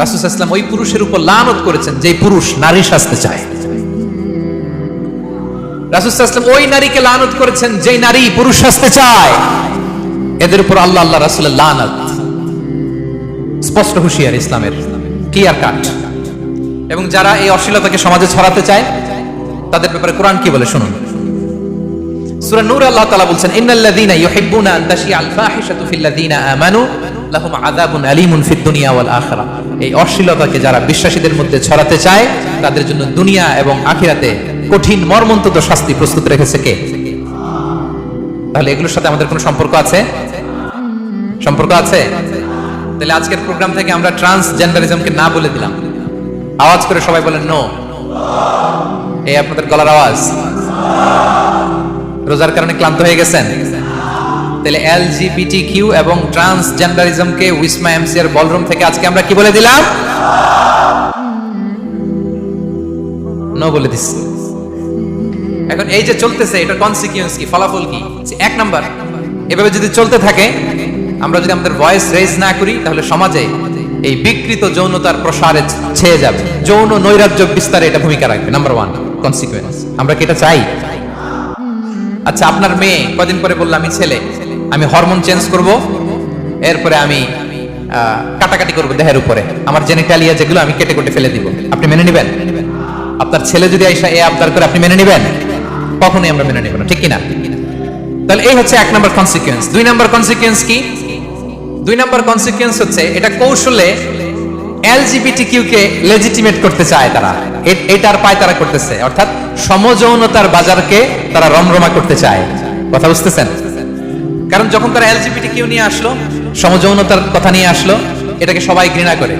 রাসুসাল্লাম ওই পুরুষের উপর লানত করেছেন যে পুরুষ নারী সাজতে চায়। ওই নারীকে লানত করেছেন যে নারী পুরুষ সাজতে চায়। এদের উপর আল্লাহ আল্লাহ রাসুলের লানত। স্পষ্ট হুঁশিয়ার ইসলামের, ক্লিয়ার এবং যারা এই অশ্লীলতাকে সমাজে ছড়াতে চায়, তাদের ব্যাপারে কোরআন কি বলে শুনুন। সূরা নূর আল্লাহ তাআলা বলছেন ইউহিব্বুনা আন ফাহিশাতু আমানু লাহুম আযাবুন আলীমুন ফিদ দুনিয়া ওয়াল আখিরা এই অশ্লীলতাকে যারা বিশ্বাসীদের মধ্যে ছড়াতে চায়, তাদের জন্য দুনিয়া এবং আখিরাতে কঠিন মর্মন্তুদ শাস্তি প্রস্তুত রেখেছে কে? তাহলে এগুলোর সাথে আমাদের কোনো সম্পর্ক আছে? সম্পর্ক আছে? তাহলে আজকের প্রোগ্রাম থেকে আমরা ট্রান্সজেন্ডারিজমকে না বলে দিলাম। আওয়াজ করে সবাই বলেন নো এই আপনাদের গলার আওয়াজ। রোজার কারণে ক্লান্ত হয়ে গেছেন? তাহলে এলজিবিটি কিউ এবং ট্রান্সজেন্ডারিজমকে উইসমা এমসিআর বলরুম থেকে আজকে আমরা কি বলে দিলাম? নো বলে দিচ্ছি। এখন এই যে চলতেছে, এটা কনসিকুয়েন্স কি, ফলাফল কি? এক নাম্বার। এভাবে যদি চলতে থাকে, আমরা যদি আমাদের ভয়েস রেজ না করি, তাহলে সমাজে এই বিকৃত যৌনতার প্রসারে ছেয়ে যাবে। যৌন নৈরাজ্য বিস্তারে এটা ভূমিকা রাখবে নাম্বার ওয়ান কনসিকুয়েন্স আমরা কি এটা চাই? আচ্ছা আপনার মেয়ে, কদিন পরে বললাম আমি ছেলে। আমি হরমোন চেঞ্জ করব, এরপরে আমি কাটাকাটি করব দেহের উপরে। আমার জেনিটালিয়া যেগুলো আমি কেটে কেটে ফেলে দিব। আপনি মেনে নেবেন? আপনার ছেলে যদি আইসা এ আবদার করে, আপনি মেনে নেবেন? কখনোই আমরা মেনে নেব না, ঠিক কিনা? তাহলে এই হচ্ছে এক নম্বর কনসিকুয়েন্স দুই নম্বর কনসিকুয়েন্স কি? দুই নম্বর কনসিকুয়েন্স হচ্ছে, এটা কৌশলে এলজিবিটি কিউকে লেজিটিমেট করতে চায় তারা। এটার পায় তারা করতেছে। অর্থাৎ সমযৌনতার বাজারকে তারা রমরমা করতে চায়। কথা বুঝতেছেন? কারণ যখন তারা এলজিবিটি কিউ নিয়ে আসলো, সমযৌনতার কথা নিয়ে আসলো, এটাকে সবাই ঘৃণা করে।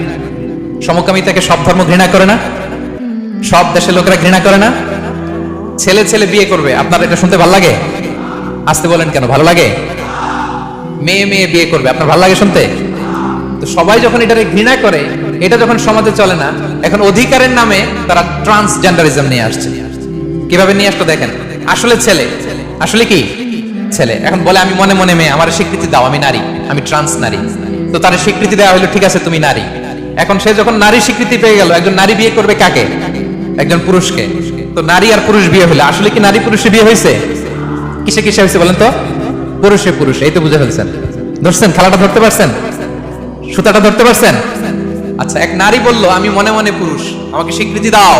সমকামিতাকে সব ধর্ম ঘৃণা করে না, সব দেশের লোকেরা ঘৃণা করে না। ছেলে ছেলে বিয়ে করবে, আপনার এটা শুনতে ভালো লাগে? আসতে বলেন কেন, ভালো লাগে? মেয়ে মেয়ে বিয়ে করবে, আপনার ভালো লাগে শুনতে? তো সবাই যখন এটারে ঘৃণা করে, এটা যখন সমাজে চলে না, এখন অধিকারের নামে তারা ট্রান্সজেন্ডারিজম নিয়ে আসছে। কীভাবে নিয়ে আসলো দেখেন? আসলে ছেলে। আসলে কি? ছেলে। এখন বলে, আমি মনে মনে মেয়ে, আমার স্বীকৃতি দাও, আমি নারী, আমি ট্রান্স নারী। তো তার স্বীকৃতি দেওয়া হলো ঠিক আছে, তুমি নারী। এখন সে যখন নারী স্বীকৃতি পেয়ে গেল, একজন নারী বিয়ে করবে কাকে? একজন পুরুষকে। তো নারী আর পুরুষ বিয়ে হলে আসলে কি নারী পুরুষে বিয়ে হয়েছে কিসে কিসে হয়েছে বলেন তো? পুরুষে পুরুষ, এই তো বুঝে ফেলছেন। ধরছেন? খেলাটা ধরতে পারছেন? সুতাটা ধরতে পারছেন? আচ্ছা এক নারী বলল, আমি মনে মনে পুরুষ, আমাকে স্বীকৃতি দাও।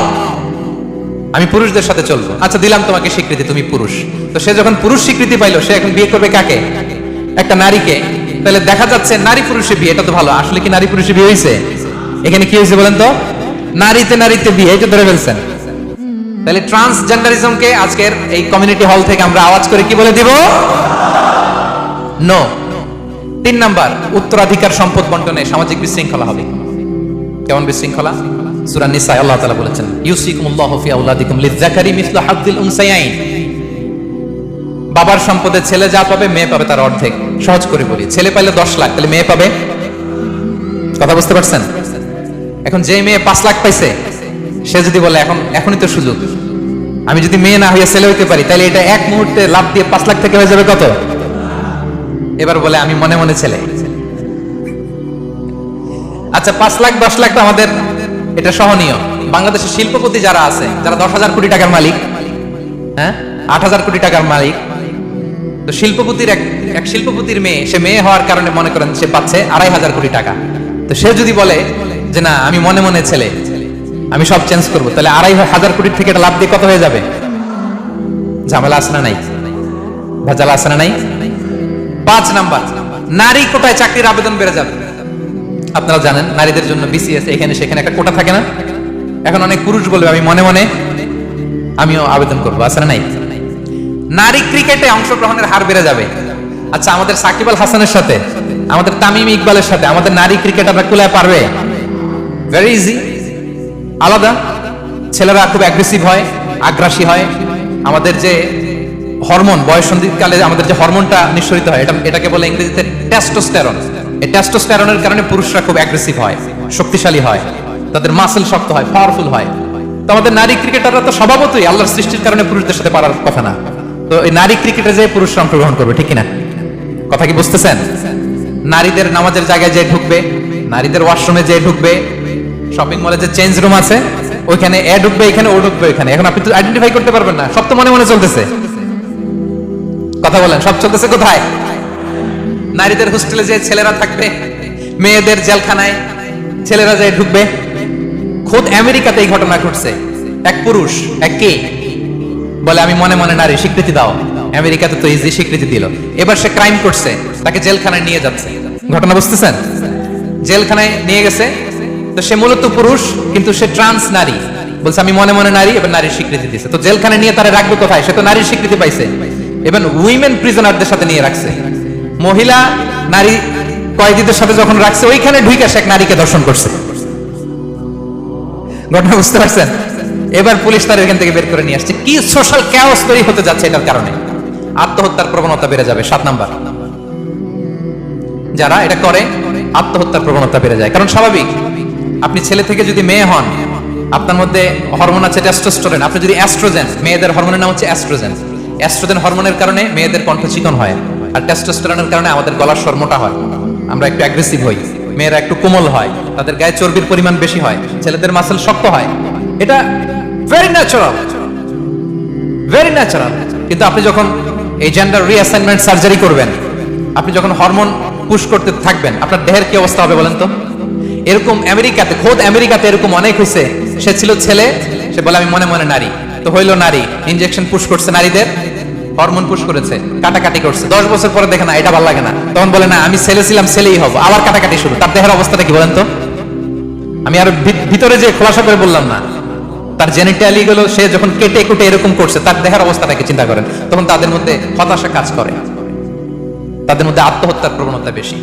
আমি পুরুষদের সাথে চলবো। আচ্ছা দিলাম তোমাকে স্বীকৃতি, তুমি পুরুষ। তো সে যখন পুরুষ স্বীকৃতি পাইলো, সে এখন বিয়ে করবে কাকে? একটা নারীকে। তাহলে দেখা যাচ্ছে নারী পুরুষে বিয়ে, এটা তো ভালো। আসলে কি নারী পুরুষে বিয়ে হয়েছে এখানে কি হয়েছে বলেন তো? নারীতে নারীতে বিয়ে এটা ধরে ফেলছেন। তাহলে ট্রান্সজেন্ডারিজমকে আজকের এই কমিউনিটি হল থেকে আমরা আওয়াজ করে কি বলে দিব? নো তিন নাম্বার, উত্তরাধিকার সম্পদ বন্টনে সামাজিক বিশৃঙ্খলা হবে। কেমন বিশৃঙ্খলা? সূরা নিসা আল্লাহ তাআলা বলেছেন, ইউসিকুমুল্লাহু ফি আওলাদিকুম লিযাকারি মিসলু হাদ্দিল উনসায়াইন বাবার সম্পদে ছেলে যা পাবে, মেয়ে পাবে তার অর্ধেক। সহজ করে বলি, ছেলে পাইলে দশ লাখ, তাহলে মেয়ে পাবে? কথা বুঝতে পারছেন? এখন যে মেয়ে পাঁচ লাখ পাইছে, সে যদি বলে, এখন, এখনই তো সুযোগ। আমি যদি মেয়ে না হইয়া ছেলে হইতে পারি, তাহলে এটা এক মুহূর্তে লাভ দিয়ে পাঁচ লাখ থেকে হয়ে যাবে কত? এবার বলে, আমি মনে মনে ছেলে। আচ্ছা পাঁচ লাখ, দশ লাখ তো আমাদের এটা সহনীয়। বাংলাদেশের শিল্পপতি যারা আছে, যারা দশ হাজার কোটি টাকার মালিক হ্যাঁ? আট হাজার কোটি টাকার মালিক। তো শিল্পপতির এক শিল্পপতির মেয়ে, সে মেয়ে হওয়ার কারণে মনে করেন সে পাচ্ছে আড়াই হাজার কোটি টাকা। তো সে যদি বলে যে, না, আমি মনে মনে ছেলে, আমি সব চেঞ্জ করব, তাহলে আড়াই হাজার কোটির থেকে এটা লাভ দিয়ে কত হয়ে যাবে? ঝামেলা আছে না নাই? ভেজাল আছে না নাই? পাঁচ নাম্বার, নারী কোটায় চাকরির আবেদন বেড়ে যাবে। আপনারা জানেন, নারীদের জন্য বিসিএস এখানে, সেখানে একটা কোটা থাকে না? এখন অনেক পুরুষ বলবে, আমি মনে মনে, আমিও আবেদন করব। না নাই? নারী ক্রিকেটে অংশগ্রহণের হার বেড়ে যাবে। আচ্ছা আমাদের সাকিব আল হাসানের সাথে, আমাদের তামিম ইকবালের সাথে, আমাদের নারী ক্রিকেটাররা কুলায় পারবে? ভেরি ইজি আলাদা। ছেলেরা খুব অ্যাগ্রেসিভ হয়, আগ্রাসী হয়। আমাদের যে হরমোন, বয়সন্ধিকালে আমাদের যে হরমোনটা নিঃসরিত হয়, এটা, এটাকে বলে ইংরেজিতে টেস্টোস্টেরন এই টেস্টোস্টেরনের কারণে পুরুষরা খুব অ্যাগ্রেসিভ হয়, শক্তিশালী হয়, তাদের মাসেল শক্ত হয় পাওয়ারফুল হয়। তো আমাদের নারী ক্রিকেটাররা তো স্বভাবতই আল্লাহর সৃষ্টির কারণে পুরুষদের সাথে পারার কথা না। তো এই নারী ক্রিকেটে যে পুরুষরা অংশগ্রহণ করবে, ঠিক কিনা? কথা কি বুঝতেছেন? নারীদের নামাজের জায়গায় যে ঢুকবে, নারীদের ওয়াশরুমে যে ঢুকবে শপিং মলে যে চেঞ্জ রুম আছে, ওইখানে এ ঢুকবে, এখানে ও ঢুকবে, ওইখানে। এখন আপনি তো আইডেন্টিফাই করতে পারবেন না, সব তো মনে মনে চলতেছে। কথা বলেন, সব চলতেছে কোথায়? নারীদের হোস্টেলে যে ছেলেরা থাকবে, মেয়েদের জেলখানায় ছেলেরা যে ঢুকবে, খোদ আমেরিকাতে এই ঘটনা ঘটছে। এক পুরুষ, এক কে? বলে, আমি মনে মনে নারী স্বীকৃতি দাও। আমেরিকাতে তো ইজি স্বীকৃতি দিল। এবার সে ক্রাইম করছে, তাকে জেলখানায় নিয়ে যাচ্ছে। ঘটনা বুঝতেছেন? জেলখানায় নিয়ে গেছে, তো সে মূলত পুরুষ, কিন্তু সে ট্রান্স নারী। বলছে, আমি মনে মনে নারী, এবার নারীর স্বীকৃতি দিছে। তো জেলখানে নিয়ে তারা রাখবে কোথায়? সে তো নারীর স্বীকৃতি পাইছে। এবার উইমেন প্রিজনারদের সাথে নিয়ে রাখছে। মহিলা, নারী কয়েদিদের সাথে যখন রাখছে, ওইখানে ঢুকে সে এক নারীকে দর্শন করছে। ঘটনা বুঝতে পারছেন? এবার পুলিশ তার এখান থেকে বের করে নিয়ে আসছে। কি সোশ্যাল ক্যাওস তৈরি হতে যাচ্ছে এটার কারণে? আত্মহত্যার প্রবণতা বেড়ে যাবে। সাত নাম্বার। যারা এটা করে, আত্মহত্যার প্রবণতা বেড়ে যায়। কারণ স্বাভাবিক, আপনি ছেলে থেকে যদি মেয়ে হন, আপনার মধ্যে হরমোন আছে টেস্টোস্টেরন আপনি যদি অ্যাস্ট্রোজেন মেয়েদের হরমোনের নাম হচ্ছে অ্যাস্ট্রোজেন অ্যাস্ট্রোজেন হরমোনের কারণে মেয়েদের কণ্ঠ চিকন হয়। আর টেস্টোস্টেরনের কারণে আমাদের গলার স্বর মোটা হয়। আমরা একটু অ্যাগ্রেসিভ হই। মেয়েরা একটু কোমল হয়। তাদের গায়ে চর্বির পরিমাণ বেশি হয়। ছেলেদের মাসেল শক্ত হয়। এটা ভেরি ন্যাচারাল ভেরি ন্যাচারাল কিন্তু আপনি যখন এই জেন্ডার রিঅ্যাসাইনমেন্ট সার্জারি করবেন, আপনি যখন হরমোন পুশ করতে থাকবেন, আপনার দেহের কি অবস্থা হবে বলেন তো? এরকম আমেরিকাতে, খোদ আমেরিকাতে এরকম অনেক হয়েছে সে ছিল ছেলে, সে বলে, আমি মনে মনে নারী। তো হইল নারী। ইনজেকশন পুশ করছে নারীদের। হরমোন পুশ করেছে, কাটাকাটি করছে। দশ বছর পরে দেখে না, এটা ভালো লাগে না। তখন বলে, না, আমি ছেলে ছিলাম, ছেলেই হব। আবার কাটাকাটি শুরু। তার দেহের অবস্থাটা কি বলেন তো। আমি আর ভিতরে যে খোলাসা করে বললাম না। তার জেনেটালি গুলো সে যখন কেটে কুটে এরকম করছে, তার দেহের অবস্থাটাকে চিন্তা করেন। তখন তাদের মধ্যে হতাশা কাজ করে। তাদের মধ্যে আত্মহত্যার প্রবণতা বেশি।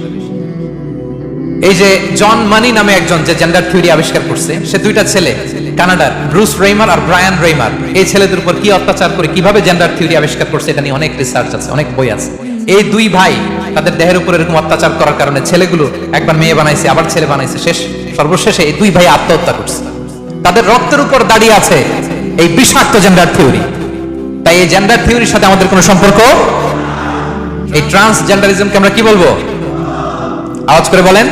এই যে জন মানি নামে একজন যে জেন্ডার থিওরি আবিষ্কার করছে, সে দুইটা ছেলে, কানাডার ব্রুস রেইমার আর ব্রায়ান রেইমার এই ছেলেদের উপর কি অত্যাচার করে, কীভাবে জেন্ডার থিওরি আবিষ্কার করছে, এটা নিয়ে অনেক রিসার্চ আছে, অনেক বই আছে। এই দুই ভাই, তাদের দেহের উপর এরকম অত্যাচার করার কারণে ছেলেগুলো একবার মেয়ে বানাইছে, আবার ছেলে বানাইছে, শেষ, সর্বশেষে এই দুই ভাই আত্মহত্যা করছে। তাদের রক্তের উপর দাঁড়িয়ে আছে এই বিষাক্ত জেন্ডার থিওরি তাই এই জেন্ডার থিওরির সাথে আমাদের কোনো সম্পর্ক? এই ট্রান্সজেন্ডারিজমকে আমরা কি বলব? আওয়াজ করে বলেন।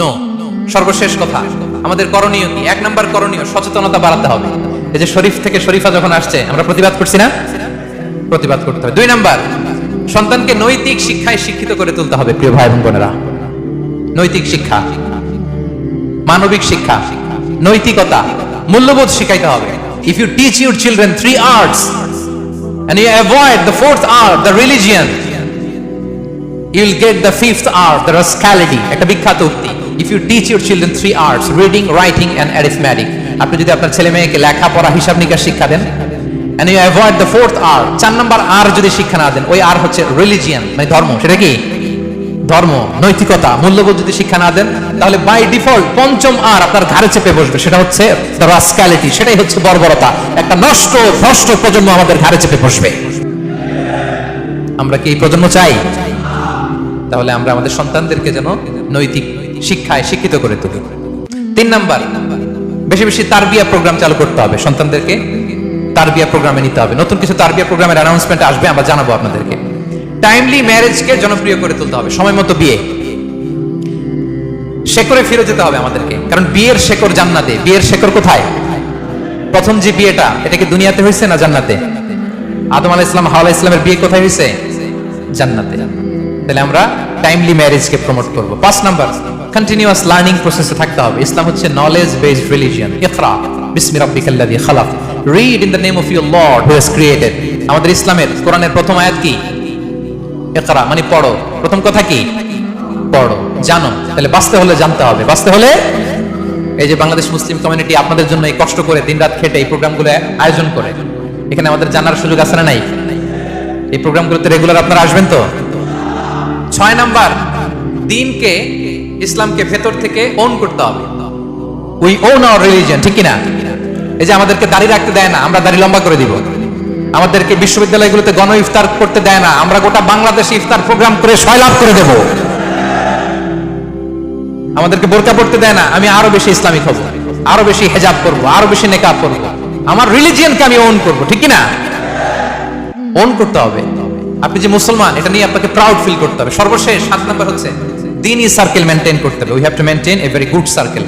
নো সর্বশেষ কথা, আমাদের করণীয় কি? এক নাম্বার করণীয়, সচেতনতা বাড়াতে হবে। এই যে শরীফ থেকে শরীফা যখন আসছে, আমরা প্রতিবাদ করছি না? প্রতিবাদ করতে হবে। দুই নাম্বার, সন্তানকে নৈতিক শিক্ষায় শিক্ষিত করে তুলতে হবে, প্রিয় ভাই এবং বোনেরা। নৈতিক শিক্ষা, মানবিক শিক্ষা, নৈতিকতা, মূল্যবোধ শিখাইতে হবে। If you teach your children three arts and you avoid the fourth art, the religion you will get the fifth art, the rascality, একটা বিখ্যাত উক্তি। If you teach your children three arts, reading, writing, and arithmetic, আপনি যদি আপনার ছেলে মেয়েকে লেখাপড়া, হিসাব নিকাশ শিক্ষা দেন, and you avoid the fourth art চার নাম্বার আর যদি শিক্ষা না দেন, ওই আর হচ্ছে রিলিজিয়ান মানে ধর্ম। সেটা কি? ধর্ম, নৈতিকতা, মূল্যবোধ যদি শিক্ষা না দেন, তাহলে বাই ডিফল্ট পঞ্চম আর আপনার ঘাড়ে চেপে বসবে। সেটা হচ্ছে রাস্কালিটি সেটাই হচ্ছে বর্বরতা। একটা নষ্ট, ভ্রষ্ট প্রজন্ম আমাদের ঘাড়ে চেপে বসবে। আমরা কি এই প্রজন্ম চাই? তাহলে আমরা আমাদের সন্তানদেরকে যেন নৈতিক শিক্ষায় শিক্ষিত করে তুলি। তিন নাম্বার, বেশি বেশি তারবিয়া প্রোগ্রাম চালু করতে হবে সন্তানদেরকে। তারবিয়া প্রোগ্রামে নিতে হবে। নতুন কিছু তারবিয়া প্রোগ্রামের অ্যানাউন্সমেন্ট আসবে, আমরা জানাব আপনাদেরকে। টাইমলি ম্যারেজকে জনপ্রিয় করে তুলতে হবে। সময় মতো বিয়ে। শেকরে ফিরে যেতে হবে আমাদেরকে। কারণ বিয়ের শেকর জান্নাতে। বিয়ের শেকর কোথায়? প্রথম যে বিয়েটা, এটা কি দুনিয়াতে হয়েছে না জান্নাতে? আদম আলাহ ইসলাম হাওয়া ইসলামের বিয়ে কোথায় হয়েছে? জান্নাতে। তাহলে আমরা টাইমলি ম্যারেজকে প্রমোট করব। পাঁচ নাম্বার কন্টিনিউয়াস লার্নিং প্রসেসে থাকতে হবে। ইসলাম হচ্ছে নলেজ বেসড রিলিজিয়ন ইকরা, বিসমি রাব্বিকাল্লাযী খালাক। Read in the name of your Lord who has created আমাদের ইসলামের কোরআনের প্রথম আয়াত কি? ইকরা মানে পড়ো। প্রথম কথা কি? পড়ো। জানো। তাহলে বাঁচতে হলে জানতে হবে। বাঁচতে হলে এই যে বাংলাদেশ মুসলিম কমিউনিটি আপনাদের জন্য এই কষ্ট করে দিনরাত খেটে এই প্রোগ্রামগুলো আয়োজন করে। এখানে আমাদের জানার সুযোগ আছে না নাই? এই প্রোগ্রামগুলোতে রেগুলার আপনারা আসবেন তো? ছয় নাম্বার, দিনকে ইসলামকে ভেতর থেকে ওন করতে হবে। উই ওন আওয়ার রিলিজিয়ন ঠিক কিনা? এই যে আমাদেরকে দাড়ি রাখতে দেয় না, আমরা দাড়ি লম্বা করে দিব। আমাদেরকে বিশ্ববিদ্যালয়গুলোতে গণ ইফতার করতে দেয় না, আমরা গোটা বাংলাদেশে ইফতার প্রোগ্রাম করে লাভ করে দেব। আমাদেরকে বোরকা পড়তে দেয় না, আমি আরও বেশি ইসলামিক হব, আরও বেশি হেজাব করব, আরও বেশি নেকাব করব। আমার রিলিজিয়নকে আমি ওন করব, ঠিক কিনা? ওন করতে হবে। আপনি যে মুসলমান, এটা নিয়ে আপনাকে প্রাউড ফিল করতে হবে। সর্বশেষ সাত নাম্বার হচ্ছে দিনই সার্কেল মেনটেন করতে হবে। We have to maintain a very good circle